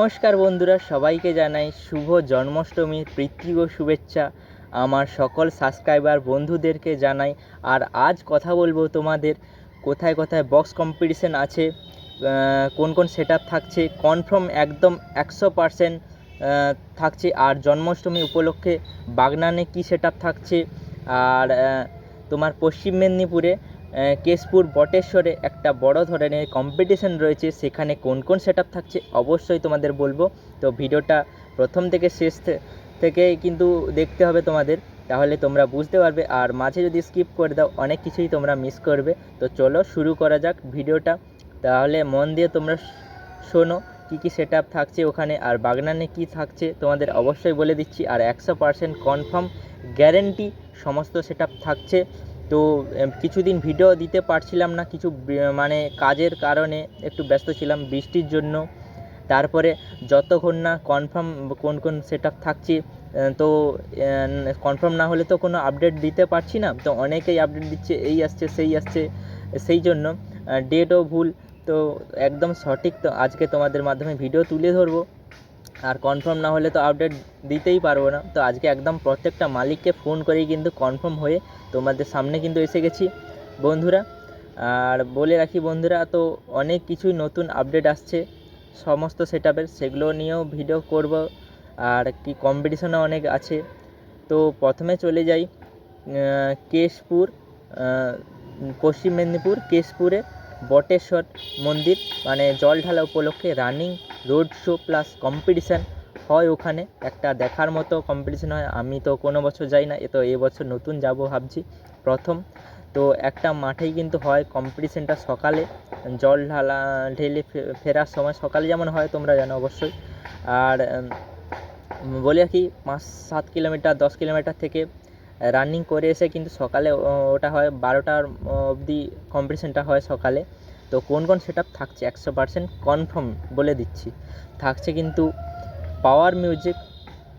নমস্কার বন্ধুরা, সবাইকে জানাই শুভ জন্মাষ্টমীর প্রীতি ও শুভেচ্ছা। আমার সকল সাবস্ক্রাইবার বন্ধুদেরকে জানাই। আর আজ কথা বলব তোমাদের, কোথায় কোথায় বক্স কম্পিটিশন আছে কোন কোন সেট থাকছে কনফার্ম একদম একশো পারসেন্ট থাকছে। আর জন্মাষ্টমী উপলক্ষে বাগনানে কী সেট থাকছে, আর তোমার পশ্চিম মেদিনীপুরে কেশপুর বটেশ্বরে একটা বড় ধরনের কম্পিটিশন রয়েছে। সেখানে কোন কোন সেট থাকছে অবশ্যই তোমাদের বলব। তো ভিডিওটা প্রথম থেকে শেষ থেকে কিন্তু দেখতে হবে তোমাদের। তাহলে তোমরা বুঝতে পারবে। আর মাঝে যদি স্কিপ করে দাও, অনেক কিছুই তোমরা মিস করবে। তো চলো শুরু করা যাক ভিডিওটা। তাহলে মন দিয়ে তোমরা শোনো কী কী সেট থাকছে ওখানে আর বাগনানে কি থাকছে তোমাদের অবশ্যই বলে দিচ্ছি। আর একশো পারসেন্ট কনফার্ম গ্যারেন্টি সমস্ত সেট থাকছে। তো কিছুদিন ভিডিও দিতে পারছিলাম না কিছু মানে কাজের কারণে একটু ব্যস্ত ছিলাম বৃষ্টির জন্য। তারপরে যতক্ষণ না কনফার্ম কোন কোন সেট থাকছে আহ, তো কনফার্ম না হলে তো কোনো আপডেট দিতে পারছি না। তো অনেকেই আপডেট দিচ্ছে এই আসছে সেই আসছে সেই জন্য ডেটও ভুল। তো একদম সঠিক তো আজকে তোমাদের মাধ্যমে ভিডিও তুলে ধরবো। আর কনফার্ম না হলে তো আপডেট দিতেই পারব না। তো আজকে একদম প্রত্যেকটা মালিককে ফোন করেই কিন্তু কনফার্ম হয়ে তোমাদের সামনে কিন্তু এসে গেছি। বন্ধুরা, আর বলে রাখি বন্ধুরা, তো অনেক কিছুই নতুন আপডেট আসছে। সমস্ত সেট সেগুলো নিয়েও ভিডিও করব। আর কি কম্পিটিশনও অনেক আছে। তো প্রথমে চলে যাই কেশপুর পশ্চিম মেদিনীপুর, কেশপুরে। বটেশ্বর মন্দির মানে জল ঢালা উপলক্ষে running road show plus competition হয় ওখানে। একটা দেখার মতো কম্পিটিশান হয়। আমি তো কোনো বছর যাই না, এ তো এবছর নতুন যাব ভাবছি প্রথম। তো একটা মাঠেই কিন্তু হয় কম্পিটিশানটা সকালে। জল ঢালা ঢেলে ফেরার সময় সকালে যেমন হয় তোমরা জানো অবশ্যই। আর বলে রাখি পাঁচ সাত কিলোমিটার, দশ কিলোমিটার থেকে রানিং করে এসে কিন্তু সকালে ওটা হয় বারোটার অবধি কম্পিটিশানটা হয় সকালে। তো কোন কোন সেট আপ থাকছে? একশো পার্সেন্ট কনফার্ম বলে দিচ্ছি। থাকছে কিন্তু পাওয়ার মিউজিক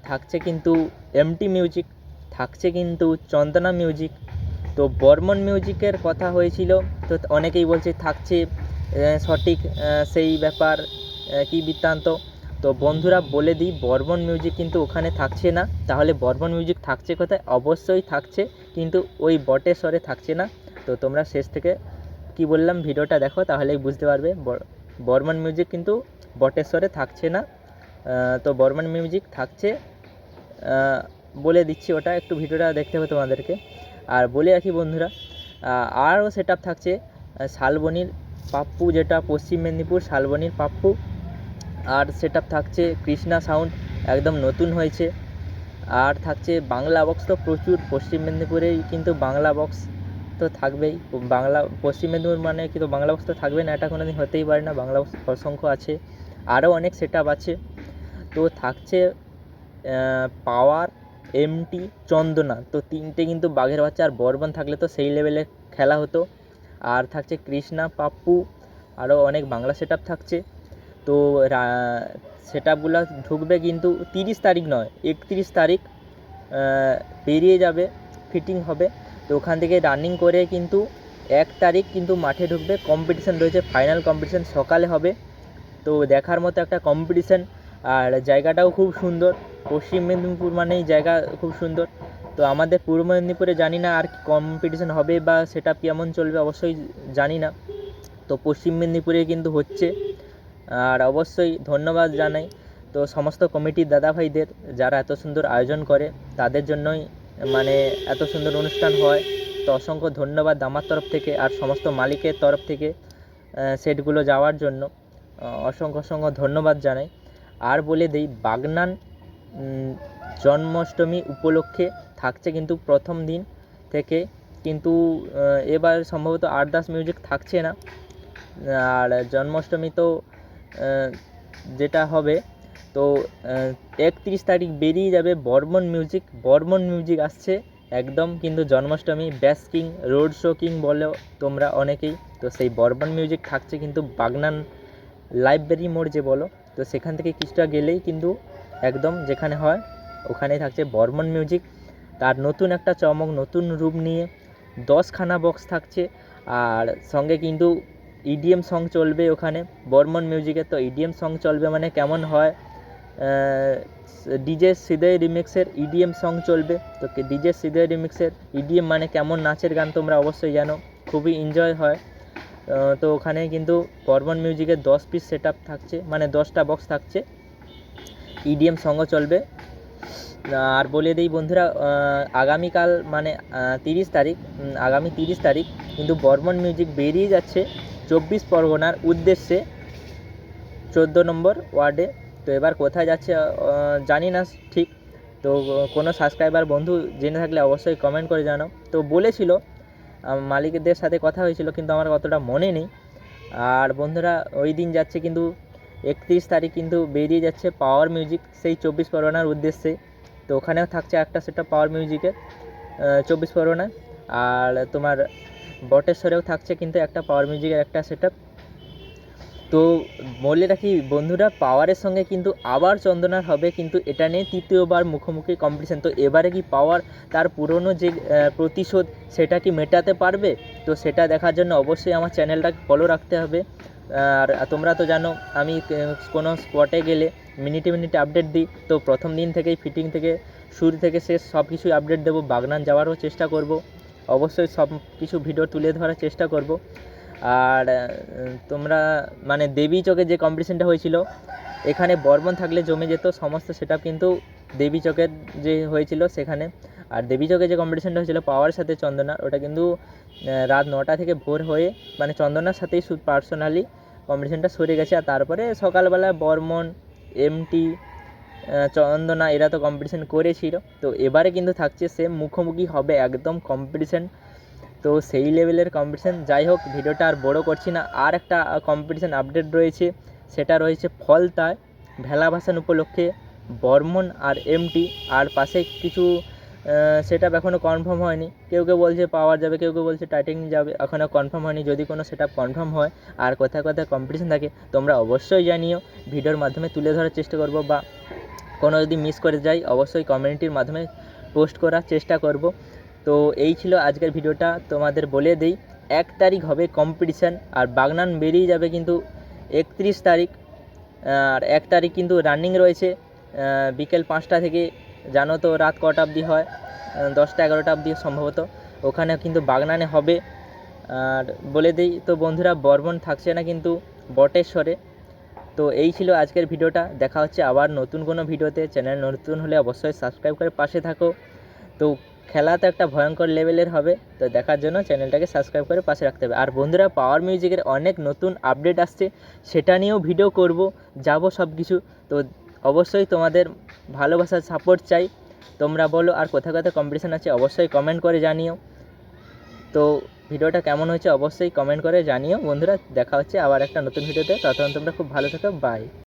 থাকছে কিন্তু এমটি মিউজিক থাকছে কিন্তু চন্দনা মিউজিক তো বর্মন মিউজিকের কথা হয়েছিল, তো অনেকেই বলছে থাকছে সঠিক সেই ব্যাপার কি বৃত্তান্ত। তো বন্ধুরা বলে দিই, বর্মন মিউজিক কিন্তু ওখানে থাকছে না। তাহলে বর্মন মিউজিক থাকছে কোথায়? অবশ্যই থাকছে, কিন্তু ওই বটেশ্বরে থাকছে না। তো তোমরা শেষ থেকে কি বললাম, ভিডিওটা দেখো, তাহলেই বুঝতে পারবে। বর- বর্মন মিউজিক কিন্তু বটেশ্বরে থাকছে না। তো বর্মন মিউজিক থাকছে। বলে দিচ্ছি ওটা, একটু ভিডিওটা দেখতে হবে তোমাদেরকে। আর বলে রাখি বন্ধুরা আরও সেট থাকছে শালবনির পাপ্পু যেটা পশ্চিম মেদিনীপুর, শালবনির পাপ্পু। আর সেট থাকছে কৃষ্ণা সাউন্ড একদম নতুন হয়েছে। আর থাকছে বাংলা বক্স তো প্রচুর, পশ্চিম মেদিনীপুরেই কিন্তু বাংলা বক্স তো থাকবেই। বাংলা, পশ্চিম মেদিনীপুর মানে কিন্তু বাংলা বক্স তো থাকবে না, এটা কোনো দিন হতেই পারে না, বাংলা বক্স অসংখ্য আছে। আরও অনেক সেট আছে। তো থাকছে পাওয়ার এমটি চন্দনা। তো তিনটে কিন্তু বাঘের বাচ্চা আর বর্বন থাকলে তো সেই লেভেলে খেলা হতো। আর থাকছে কৃষ্ণা, পাপ্পু আরও অনেক বাংলা সেট থাকছে। তো সেট আপগুলো ঢুকবে কিন্তু তিরিশ তারিখ নয়, একত্রিশ তারিখ বেরিয়ে যাবে ফিটিং হবে। তো ওখান থেকে রানিং করে কিন্তু এক তারিখ কিন্তু মাঠে ঢুকবে। কম্পিটিশান রয়েছে ফাইনাল কম্পিটিশান সকালে হবে। তো দেখার মতো একটা কম্পিটিশান আর জায়গাটাও খুব সুন্দর। পশ্চিম মেদিনীপুর মানেই জায়গা খুব সুন্দর। তো আমাদের পূর্ব মেদিনীপুরে জানি না আর কম্পিটিশান হবে বা সেটা কেমন চলবে, অবশ্যই জানি না। তো পশ্চিম মেদিনীপুরে কিন্তু হচ্ছে। আর অবশ্যই ধন্যবাদ জানাই। তো সমস্ত কমিটির দাদাভাইদের যারা এত সুন্দর আয়োজন করে, তাদের জন্যই মানে এত সুন্দর অনুষ্ঠান হয়। তো অসংখ্য ধন্যবাদ আমার তরফ থেকে আর সমস্ত মালিকের তরফ থেকে সেটগুলো যাওয়ার জন্য। অসংখ্য অসংখ্য ধন্যবাদ জানাই। আর বলে দিই, বাগনান জন্মাষ্টমী উপলক্ষে থাকছে কিন্তু প্রথম দিন থেকে, কিন্তু এবার সম্ভবত আরদাস মিউজিক থাকছে না। আর জন্মাষ্টমী তো যেটা হবে, তো একত্রিশ তারিখ বেরিয়ে যাবে বর্মন মিউজিক। বর্মন মিউজিক আসছে একদম কিন্তু জন্মাষ্টমী, ব্যাস কিং, রোড শো কিং বলেও তোমরা অনেকেই। তো সেই বর্মন মিউজিক থাকছে কিন্তু বাগনান লাইব্রেরি মোড় যে বলো, তো সেখান থেকে কিছুটা গেলেই কিন্তু একদম যেখানে হয়, ওখানেই থাকছে বর্মন মিউজিক। তার নতুন একটা চমক, নতুন রূপ নিয়ে দশখানা বক্স থাকছে। আর সঙ্গে কিন্তু ইডিএম সং চলবে ওখানে, বর্মন মিউজিকের তো ইডিএম সং চলবে মানে কেমন হয়? ডিজে সিদয় রিমিক্সের ইডিএম সং চলবে। তো ডিজে সিদয় রিমিক্সের ইডিএম মানে কেমন নাচের গান তোমরা অবশ্যই জানো, খুবই এনজয় হয়। তো ওখানে কিন্তু বর্মন মিউজিকের দশ পিস সেট থাকছে মানে দশটা বক্স থাকছে। ইডিএম সঙ্গ চলবে। আর বলে দিই বন্ধুরা আগামীকাল মানে তিরিশ তারিখ আগামী তিরিশ তারিখ কিন্তু বর্মন মিউজিক বেরিয়ে যাচ্ছে। চব্বিশ পরগনার উদ্দেশ্যে চোদ্দ নম্বর ওয়ার্ডে। তো এবার কোথায় যাচ্ছে জানি না ঠিক। তো কোনো সাবস্ক্রাইবার বন্ধু জেনে থাকলে অবশ্যই কমেন্ট করে জানাও। তো বলেছিল মালিকদের সাথে কথা হয়েছিল, কিন্তু আমার অতটা মনে নেই। আর বন্ধুরা, ওই দিন যাচ্ছে কিন্তু একত্রিশ তারিখ কিন্তু বেরিয়ে যাচ্ছে পাওয়ার মিউজিক সেই চব্বিশ পরগনার উদ্দেশ্যে। তো ওখানেও থাকছে একটা সেটা পাওয়ার মিউজিকের চব্বিশ পরগনায়। আর তোমার বটেশ্বরেও থাকছে কিন্তু একটা পাওয়ার মিউজিকের একটা সেট তো বলে রাখি, বন্ধুরা পাওয়ারের সঙ্গে কিন্তু আবার চন্দনার হবে, কিন্তু এটা নিয়ে তৃতীয়বার মুখোমুখি কম্পিটিশন তো এবারে কি পাওয়ার তার পুরনো যে প্রতিশোধ সেটা কি মেটাতে পারবে? তো সেটা দেখার জন্য অবশ্যই আমার চ্যানেলটা ফলো রাখতে হবে। আর তোমরা তো জানো, আমি কোনো স্পটে গেলে মিনিটে মিনিটে আপডেট দিই। তো প্রথম দিন থেকেই ফিটিং থেকে, শুরু থেকে শেষ সব কিছুই আপডেট দেবো। বাগনান যাওয়ারও চেষ্টা করব। অবশ্যই সব কিছু ভিডিও তুলে ধরার চেষ্টা করব। আর তোমরা মানে দেবী চকে যে কম্পিটিশনটা হয়েছিল, এখানে বর্মন থাকলে জমে যেত, সমস্ত সেটা কিন্তু দেবী চকের যে হয়েছিল সেখানে। আর দেবী চকে যে কম্পিটিশনটা হয়েছিল পাওয়ার সাথে চন্দনার, ওটা কিন্তু রাত নটা থেকে ভোর হয়ে মানে চন্দনার সাথেই পার্সোনালি কম্পিটিশনটা সরে গেছে। আর তারপরে সকালবেলা বর্মন এমটি চন্দনা, এরা তো কম্পিটিশন করেছিল। তো এবারে কিন্তু থাকছে সেম মুখোমুখি হবে একদম কম্পিটিশন তো সেই লেভেলের কম্পিটিশন যাই হোক, ভিডিওটা আর বড় করছি না। আর একটা কম্পিটিশন আপডেট রয়েছে। সেটা রয়েছে ফলতায় ভেলা ভাসান উপলক্ষে বর্মন আর এমটি আর পাশে কিছু সেট এখনও কনফার্ম হয়নি। কেউ কেউ বলছে পাওয়ার যাবে, কেউ কেউ বলছে টাইটেনিং যাবে এখনও কনফার্ম হয়নি। যদি কোনো সেট কনফার্ম হয় আর কোথায় কোথায় কম্পিটিশন থাকে, তোমরা অবশ্যই জানিও। ভিডিওর মাধ্যমে তুলে ধরার চেষ্টা করব বা কোনো যদি মিস করে যাই, অবশ্যই কমিউনিটির মাধ্যমে পোস্ট করার চেষ্টা করব। তো এই ছিল আজকের ভিডিওটা তোমাদের বলে দিই, এক তারিখ হবে কম্পিটিশান আর বাগনান বেরিয়ে যাবে কিন্তু একত্রিশ তারিখ। আর এক তারিখ কিন্তু রানিং রয়েছে বিকেল পাঁচটা থেকে। জানো তো রাত কটা অবধি হয় দশটা এগারোটা অবধি সম্ভবত। ওখানে কিন্তু বাগনানে হবে। আর বলে দিই, তো বন্ধুরা, বর্মন থাকছে না কিন্তু বটেশ্বরে। তো এই ছিল আজকের ভিডিওটা। দেখা হচ্ছে আবার নতুন কোনো ভিডিওতে। চ্যানেল নতুন হলে অবশ্যই সাবস্ক্রাইব করে পাশে থাকো। তো খেলা তো একটা ভয়ঙ্কর লেভেলের হবে, তো দেখার জন্য চ্যানেলটাকে সাবস্ক্রাইব করে পাশে রাখতে হবে। আর বন্ধুরা পাওয়ার মিউজিকের অনেক নতুন আপডেট আসছে, সেটা নিয়েও ভিডিও করব, যাব সব কিছু তো অবশ্যই তোমাদের ভালোবাসার সাপোর্ট চাই। তোমরা বলো আর কোথায় কোথায় কম্পিটিশান আছে, অবশ্যই কমেন্ট করে জানিও। তো ভিডিওটা কেমন হয়েছে অবশ্যই কমেন্ট করে জানিও। বন্ধুরা, দেখা হচ্ছে আবার একটা নতুন ভিডিওতে। ততক্ষণ তোমরা খুব ভালো থেকো বাই